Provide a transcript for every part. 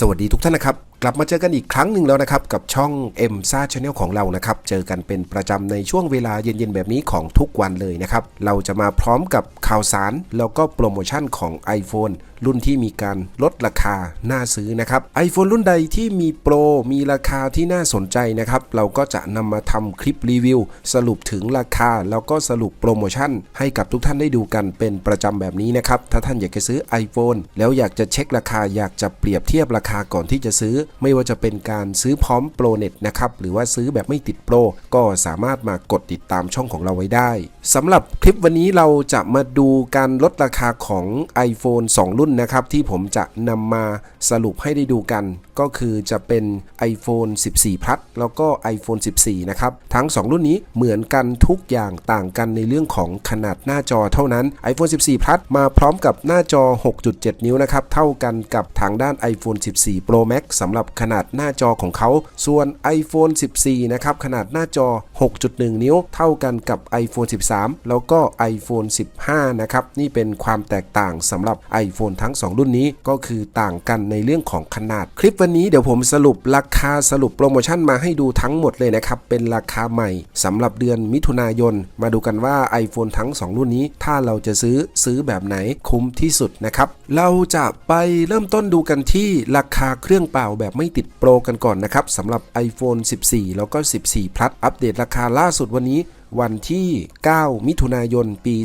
สวัสดีทุกท่านนะครับ กลับมาเจอกันอีกครั้งหนึ่งแล้วนะครับ กับช่อง M ซ่าชาแนลของเรานะครับ เจอกันเป็นประจำในช่วงเวลาเย็นๆ แบบนี้ของทุกวันเลยนะครับ เราจะมาพร้อมกับข่าวสาร แล้วก็โปรโมชั่นของ iPhone รุ่นที่มีการลดราคาน่าซื้อนะครับ iPhone รุ่นใดที่มีโปรมีราคาที่น่าสนใจนะครับ เราก็จะนำมาทำคลิปรีวิว สรุปถึงราคา แล้วก็สรุปโปรโมชั่น ให้กับทุกท่านได้ดูกันเป็นประจำแบบนี้นะครับ ถ้าท่านอยากจะซื้อ iPhone แล้วอยากจะเช็คราคาอยากจะเปรียบเทียบราคาก่อนที่จะซื้อไม่ว่าจะเป็นการซื้อพร้อมโปรเน็ตนะครับหรือว่าซื้อแบบไม่ติดโปรก็สามารถมากดติดตามช่องของเราไว้ได้ สำหรับคลิปวันนี้เราจะมาดูการลดราคาของ iPhone 2 รุ่นนะครับ ที่ผมจะนำมาสรุปให้ได้ดูกัน ก็คือจะเป็น iPhone 14 Plus แล้วก็ iPhone 14 นะครับ ทั้ง 2 รุ่นนี้เหมือนกันทุกอย่างต่างกันในเรื่องของขนาดหน้าจอเท่านั้น iPhone 14 Plus มาพร้อมกับหน้าจอ 6.7 นิ้วนะครับ เท่ากันกับทางด้าน iPhone 14 Pro Max สำหรับขนาดหน้าจอของเขา ส่วน iPhone 14 นะครับขนาดหน้าจอ 6.1 นิ้ว เท่ากันกับ iPhone 13แล้วก็ iPhone 15 นะครับ นี่เป็นความแตกต่างสำหรับ iPhone ทั้ง 2 รุ่นนี้ก็คือต่างกันในเรื่องของขนาด คลิปวันนี้เดี๋ยวผมสรุปราคาสรุปโปรโมชั่นมาให้ดูทั้งหมดเลยนะครับ เป็นราคาใหม่สำหรับเดือนมิถุนายน มาดูกันว่า iPhone ทั้ง 2 รุ่นนี้ ถ้าเราจะซื้อซื้อแบบไหนคุ้มที่สุดนะครับ เราจะไปเริ่มต้นดูกันที่ราคาเครื่องเปล่าแบบไม่ติดโปรกันก่อนนะครับสำหรับ iPhone 14 แล้วก็ 14 Plus อัปเดตราคาล่าสุดวันนี้ วันที่ 9 มิถุนายน ปี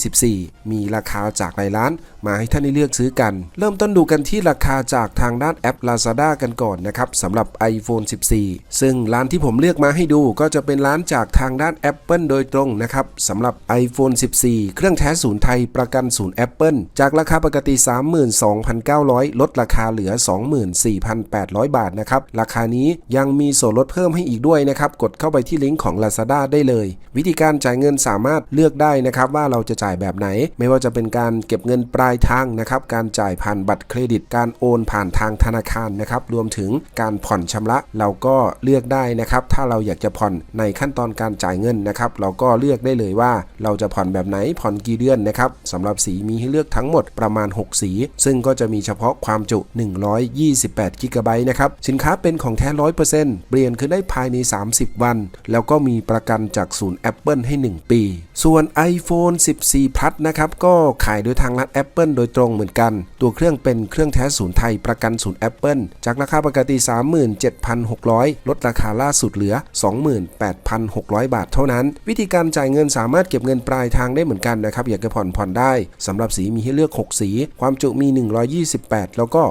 2024 มีราคาจากหลายร้าน มาให้ท่านได้เลือกซื้อกัน เริ่มต้นดูกันที่ราคาจากทางด้านแอป Lazada กันก่อนนะครับสำหรับ iPhone 14 ซึ่งร้านที่ผมเลือกมาให้ดูก็จะเป็นร้านจากทางด้าน Apple โดยตรงนะครับสำหรับ iPhone 14 เครื่องแท้ศูนย์ไทยประกันศูนย์ Apple จากราคาปกติ 32,900 ลดราคาเหลือ 24,800 บาทนะครับราคานี้ยังมีส่วนลดเพิ่มให้อีกด้วยนะครับกดเข้าไปที่ลิงก์ของ Lazada ได้เลยวิธีการจ่ายเงินสามารถเลือกได้นะครับว่าเราจะจ่ายแบบไหน ไม่ว่าจะเป็นการเก็บเงินปลายทางนะครับการจ่ายผ่านบัตรเครดิต การโอนผ่านทางธนาคารนะครับรวมถึงการผ่อนชำระเราก็เลือกได้นะครับถ้าเราอยากจะผ่อนในขั้นตอนการจ่ายเงินนะครับเราก็เลือกได้เลยว่าเราจะผ่อนแบบไหนผ่อนกี่เดือนนะครับสำหรับสีมีให้เลือกทั้งหมดประมาณ 6 สี ซึ่งก็จะมีเฉพาะความจุ 128กิกะไบต์นะครับสินค้าเป็นของแท้ 100%เปลี่ยนคือได้ภายใน 30 วัน แล้วก็มีประกันจากศูนย์ Apple ให้ 1 ปี ส่วน iPhone 14 Plus นะครับ ก็ขายโดยทางร้าน Apple โดยตรงเหมือนกัน ตัวเครื่องเป็นเครื่องแท้ศูนย์ไทยประกันศูนย์ Apple จากราคาปกติ 37,600 ลดราคาล่าสุดเหลือ 28,600 บาทเท่านั้น วิธีการจ่ายเงินสามารถเก็บเงินปลายทางได้เหมือนกันนะครับอยากจะผ่อนผ่อนได้สำหรับสีมีให้เลือก 6 สี ความจุมี 128 แล้วก็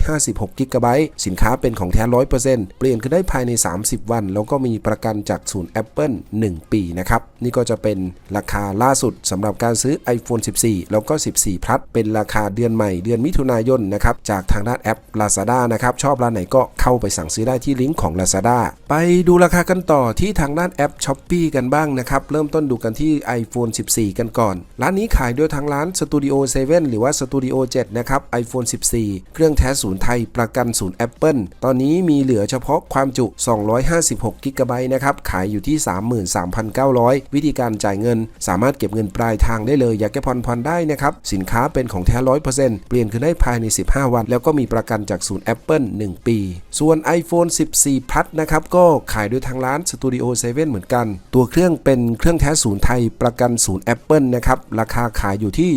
256กิกะไบต์สินค้าเป็นของแท้ 100%เปลี่ยนคือได้ภายใน 30 วัน แล้วก็มีประกันจากศูนย์ Apple 1ปีนะครับ นี่ก็จะเป็นราคาล่าสุดสำหรับการซื้อ iPhone 14 แล้วก็ 14 Plus เป็นราคาเดือนใหม่เดือนมิถุนายนนะครับ จากทางด้านแอป Lazada นะครับ ชอบร้านไหนก็เข้าไปสั่งซื้อได้ที่ลิงก์ของ Lazada ไปดูราคากันต่อที่ทางด้านแอป s h อ p e e กันบ้างนะครับ เริ่มต้นดูกันที่ iPhone 14 กันก่อน ร้านนี้ขายโดยทางร้าน Studio 7 หรือว่า Studio 7 นะครับ iPhone 14 เครื่องแท้ศูนย์ไทยประกันศูนย์ Apple ตอนนี้มีเหลือเฉพาะความจุ 256กิกะไบต์นะครับ ขายอยู่ที่ 33,000 33,900 วิธีการจ่ายเงิน สามารถเก็บเงินปลายทางได้เลย อยากจะผ่อนผ่อนได้นะครับ สินค้าเป็นของแท้100%เปลี่ยนคือได้ภายใน 15 วัน แล้วก็มีประกันจากศูนย์ Apple 1 ปี ส่วน iPhone 14 Plus นะครับก็ขายโดยทางร้าน Studio 7 เหมือนกัน ตัวเครื่องเป็นเครื่องแท้ศูนย์ไทยประกันศูนย์ Apple นะครับราคาขายอยู่ที่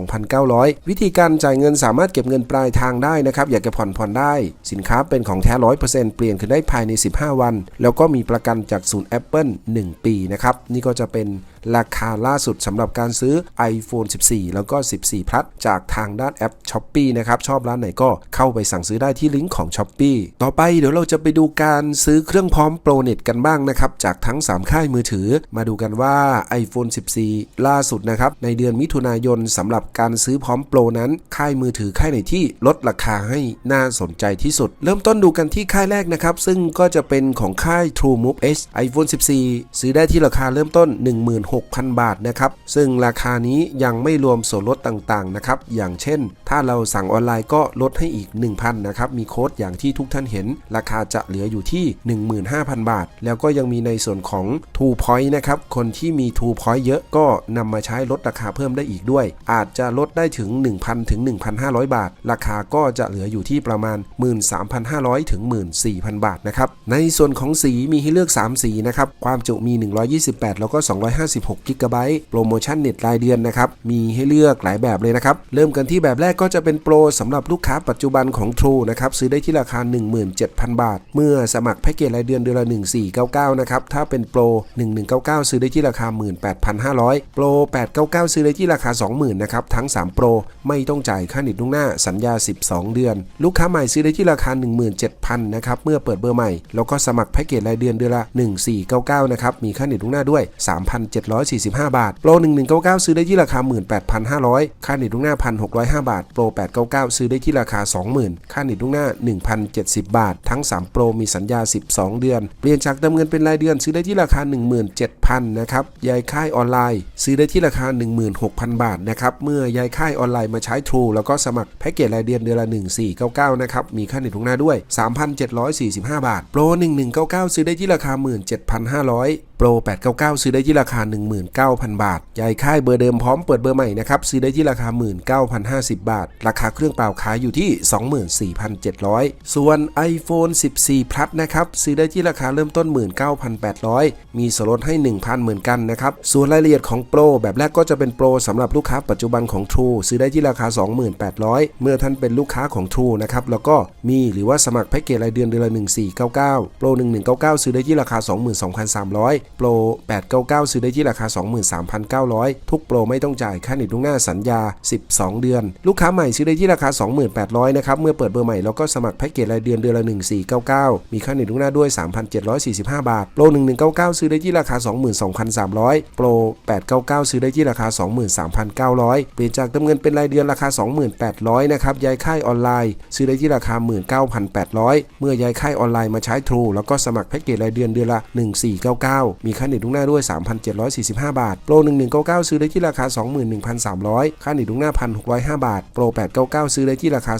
32,900 วิธีการจ่ายเงินสามารถเก็บเงินปลายทางได้นะครับอยากจะผ่อนผ่อนได้ สินค้าเป็นของแท้100%เปลี่ยนคือได้ภายใน 15 วัน แล้วก็มีประกันจากศูนย์ Apple 1ปีนะครับ นี่ก็จะเป็นราคาล่าสุดสำหรับการซื้อ iPhone 14 แล้วก็ 14 Plus จากทางด้านแอป s h อ p e e นะครับ ชอบร้านไหนก็เข้าไปสั่งซื้อได้ที่ลิงก์ของ s h อ p e e ต่อไปเดี๋ยวเราจะไปดูการซื้อเครื่องพร้อมโปรเน็ตกันบ้างนะครับ จากทั้ง 3 ค่ายมือถือ มาดูกันว่า iPhone 14 ล่าสุดนะครับ ในเดือนมิถุนายนสำหรับการซื้อพร้อมโปรนั้น ค่ายมือถือค่ายไหนที่ลดราคาให้น่าสนใจที่สุด เริ่มต้นดูกันที่ค่ายแรกนะครับซึ่งก็จะเป็นของค่าย TrueMove H iPhone 14 ซื้อได้ที่ราคาเริ่มต้น 16,000 บาทนะครับ ซึ่งราคานี้ยังไม่รวมส่วนลดต่างๆนะครับ อย่างเช่น ถ้าเราสั่งออนไลน์ก็ลดให้อีก 1,000นะครับ มีโค้ดอย่างที่ทุกท่านเห็น ราคาจะเหลืออยู่ที่ 15,000 บาท แล้วก็ยังมีในส่วนของ True Point นะครับ คนที่มี True Point เยอะก็นำมาใช้ลดราคาเพิ่มได้อีกด้วย อาจจะลดได้ถึง 1,000 ถึง 1,500 บาท ราคาก็จะเหลืออยู่ที่ประมาณ 13,500 ถึง 14,000 บาทนะครับ ในส่วนของสีมีให้เลือก 3 สีนะครับ ความจุมีี 128 แล้วก็ 256กิกะไบต์โปรโมชั่นเน็ตรายเดือนนะครับ มีให้เลือกหลายแบบเลยนะครับ เริ่มกันที่แบบแรกก็จะเป็นโปรสำหรับลูกค้าปัจจุบันของ True นะครับ ซื้อได้ที่ราคา 17,000 บาท เมื่อสมัครแพ็กเกจรายเดือนเดือนละ 1499 นะครับ ถ้าเป็นโปร 1199 ซื้อได้ที่ราคา 18,500 โปร 899 ซื้อได้ที่ราคา 20,000 นะครับ ทั้ง 3 โปร ไม่ต้องจ่ายค่าเน็ตล่วงหน้า สัญญา 12 เดือน ลูกค้าใหม่ซื้อได้ที่ราคา 17,000 นะครับ เมื่อเปิดเบอร์ใหม่ แล้วก็สมัครแพ็กเกจรายเดือนเดือนละ 1499 นะครับมีค่าเน็ตล่วงหน้าด้วย 3,745 บาท โปร 1199 ซื้อได้ที่ราคา 18,500 ค่าเน็ตล่วงหน้า 1,605 บาท โปร 899 ซื้อได้ที่ราคา 20,000 ค่าเน็ตล่วงหน้า 1,070 บาท ทั้ง 3 โปรมีสัญญา 12 เดือน เปลี่ยนจากเติมเงินเป็นรายเดือน ซื้อได้ที่ราคา 17,000 นะครับยายค่ายออนไลน์ ซื้อได้ที่ราคา 16,000 บาทนะครับเมื่อยายค่ายออนไลน์มาใช้ True แล้วก็สมัครแพ็กเกจรายเดือนเดือนละ 1499 นะครับ มีค่าเน็ตล่วงหน้าด้วย 3,745 บาท โปร 1199 ซื้อได้ที่ราคา 17,500 โปร899 ซื้อได้ที่ราคา 19,000 บาทยายค่ายเบอร์เดิมพร้อมเปิดเบอร์ใหม่นะครับ ซื้อได้ที่ราคา 19,050 บาท ราคาเครื่องเปล่าขายอยู่ที่ 24,700 ส่วน iPhone 14 Plus นะครับ ซื้อได้ที่ราคาเริ่มต้น 19,800 มีส่วนลดให้ 1,000 เหมือนกันนะครับ ส่วนรายละเอียดของโปรแบบแรกก็จะเป็นโปรสำหรับลูกค้าปัจจุบันของ True ซื้อได้ที่ราคา2800 เมื่อท่านเป็นลูกค้าของ True นะครับแล้วก็มีหรือว่าสมัครแพ็กเกจรายเดือนเดือนละ1499โปร1199 ซื้อได้ที่ราคา 22,300โปร 899 ซื้อได้ที่ราคา 23,900 ทุกโปรไม่ต้องจ่ายค่าเน็ตล่วงหน้าสัญญา 12 เดือน ลูกค้าใหม่ซื้อได้ที่ราคา 28,000นะครับ เมื่อเปิดเบอร์ใหม่แล้วก็สมัครแพ็กเกจรายเดือนเดือนละ 1499 มีค่าเน็ตล่วงหน้าด้วย 3,745 บาท โปร 1199 ซื้อได้ที่ราคา 22,300 โปร 899 ซื้อได้ที่ราคา 23,900 เปลี่ยนจากเติมเงินเป็นรายเดือนราคา 2800นะครับ ย้ายค่ายออนไลน์ ซื้อได้ที่ราคา 19,800 เมื่อย้ายค่ายออนไลน์มาใช้ True แล้วก็สมัครแพ็กเกจรายเดือนเดือนละ 1499มีค่าเน็ตล่วงหน้าด้วย 3,745 บาท โปร 1199 ซื้อได้ที่ราคา 21,300 ค่าเน็ตล่วงหน้า 1,605 บาท โปร 899 ซื้อได้ที่ราคา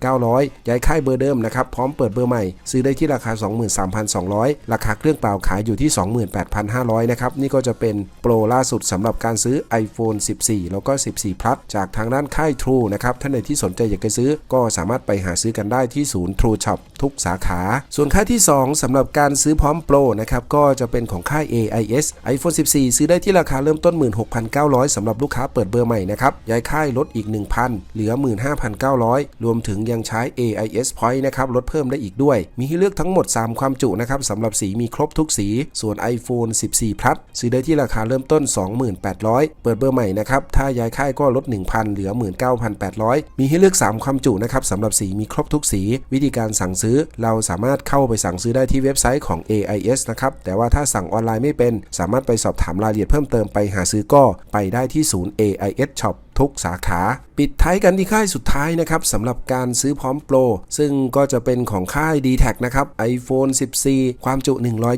22,900 ย้ายค่ายเบอร์เดิมนะครับ พร้อมเปิดเบอร์ใหม่ ซื้อได้ที่ราคา 23,200 ราคาเครื่องเปล่าขายอยู่ที่ 28,500 นะครับ นี่ก็จะเป็นโปรล่าสุดสำหรับการซื้อ iPhone 14 แล้วก็ 14 Plus จากทางด้านค่าย True นะครับ ท่านใดที่สนใจอยากจะซื้อก็สามารถไปหาซื้อกันได้ที่ศูนย์ True Shop ทุกสาขา ส่วนค่ายที่ 2สำหรับการซื้อพร้อมโปรนะครับก็จะเป็นของค่าย AIS iPhone 14 ซื้อได้ที่ราคาเริ่มต้น 16,900สำหรับลูกค้าเปิดเบอร์ใหม่นะครับ ย้ายค่ายลดอีก 1,000 เหลือ 15,900 รวมถึงยังใช้ AIS Point นะครับ ลดเพิ่มได้อีกด้วย มีให้เลือกทั้งหมด 3 ความจุนะครับสำหรับสีมีครบทุกสี ส่วน iPhone 14 Plus ซื้อได้ที่ราคาเริ่มต้น 28,800 เปิดเบอร์ใหม่นะครับ ถ้าย้ายค่ายก็ลด 1,000 เหลือ 19,800 มีให้เลือก 3 ความจุนะครับสำหรับสีมีครบทุกสี วิธีการสั่งซื้อ เราสามารถเข้าไปสั่งซื้อได้ที่เว็บไซต์ของ AIS นะครับ แต่ว่าถ้าสั่งออนไลน์ไม่เป็น สามารถไปสอบถามรายละเอียดเพิ่มเติมไปหาซื้อก็ไปได้ที่ศูนย์ AIS Shop ทุกสาขา ปิดท้ายกันที่ค่ายสุดท้ายนะครับสำหรับการซื้อพร้อมโปร ซึ่งก็จะเป็นของค่าย d t แทนะครับ iPhone 14 ความจุ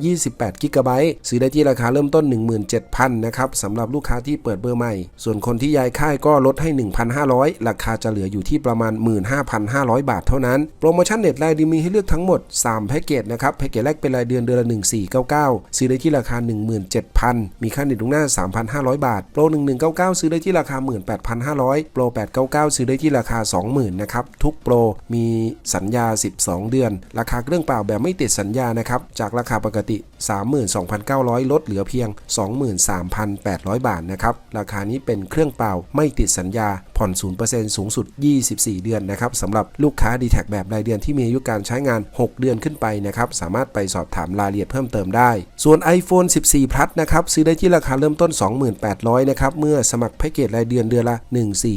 128 g b ซื้อได้ที่ราคาเริ่มต้น 17,000 นะครับสำหรับลูกค้าที่เปิดเบอร์ใหม่ ส่วนคนที่ย้ายค่ายก็ลดให้ 1,500 ราคาจะเหลืออยู่ที่ประมาณ 15,500 บาทเท่านั้น โปรโมชั่นเน็ตรายเดีมีให้เลือกทั้งหมด 3 แพ็กเกจนะครับแพ็กเกจแรกเป็นรายเดือนเดือนละ 1499 ซื้อได้ที่ราคา 17,000 มีค่าเน็ตล่วงหน้า 3,500 บาท โปร 1199 ซื้อได้ที่ราคา1500 โปร 899 ซื้อได้ที่ราคา 20,000นะครับ ทุกโปรมีสัญญา 12 เดือน ราคาเครื่องเปล่าแบบไม่ติดสัญญานะครับ จากราคาปกติ 32,900 ลดเหลือเพียง 23,800 บาทนะครับ ราคานี้เป็นเครื่องเปล่าไม่ติดสัญญา ผ่อน 0%สูงสุด 24 เดือนนะครับสำหรับลูกค้า d t แทแบบรายเดือนที่มีอายุการใช้งาน 6 เดือนขึ้นไปนะครับ สามารถไปสอบถามรายละเอียดเพิ่มเติมได้ ส่วน iPhone 14 Plus นะครับซื้อได้ที่ราคาเริ่มต้น 28,000นะครับเมื่อสมัครแพ็กเกจรายเดือนเดือนละ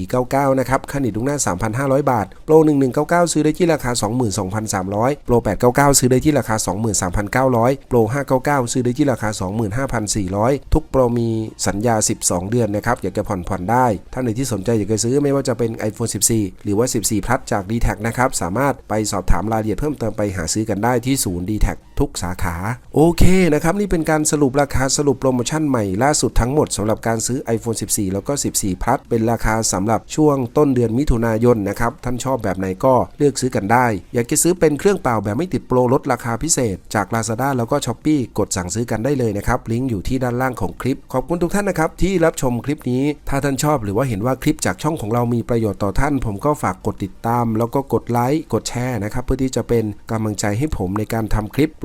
1499นะครับค่าเน็ตล่วงหน้า 3,500 บาทโปร1199 ซื้อได้ที่ราคา 22,300โปร899 ซื้อได้ที่ราคา 23,900โปร599 ซื้อได้ที่ราคา 25,400 ทุกโปรมีสัญญา 12 เดือนนะครับอยากจะผ่อนผ่อนได้ ท่านใดที่สนใจอยากจะซื้อไม่ว่าจะเป็น iPhone 14 หรือว่า 14 Plus จาก d t แทนะครับสามารถไปสอบถามรายละเอียดเพิ่มเติมไปหาซื้อกันได้ที่ศูนย์ d t แททุกสาขา โอเคนะครับ นี่เป็นการสรุปราคาสรุปโปรโมชั่นใหม่ล่าสุดทั้งหมดสำหรับการซื้อ iPhone 14 แล้วก็ 14 Plus เป็นราคาสำหรับช่วงต้นเดือนมิถุนายนนะครับ ท่านชอบแบบไหนก็เลือกซื้อกันได้ อยากจะซื้อเป็นเครื่องเปล่าแบบไม่ติดโปรลดราคาพิเศษ จาก Lazada แล้วก็ Shopee กดสั่งซื้อกันได้เลยนะครับ ลิงก์อยู่ที่ด้านล่างของคลิป ขอบคุณทุกท่านนะครับที่รับชมคลิปนี้ ถ้าท่านชอบหรือว่าเห็นว่าคลิปจากช่องของเรามีประโยชน์ต่อท่าน ผมก็ฝากกดติดตาม แล้วก็กดไลค์กดแชร์นะครับเพื่อที่จะเป็นกำลังใจให้ผมในการทำคลิปโป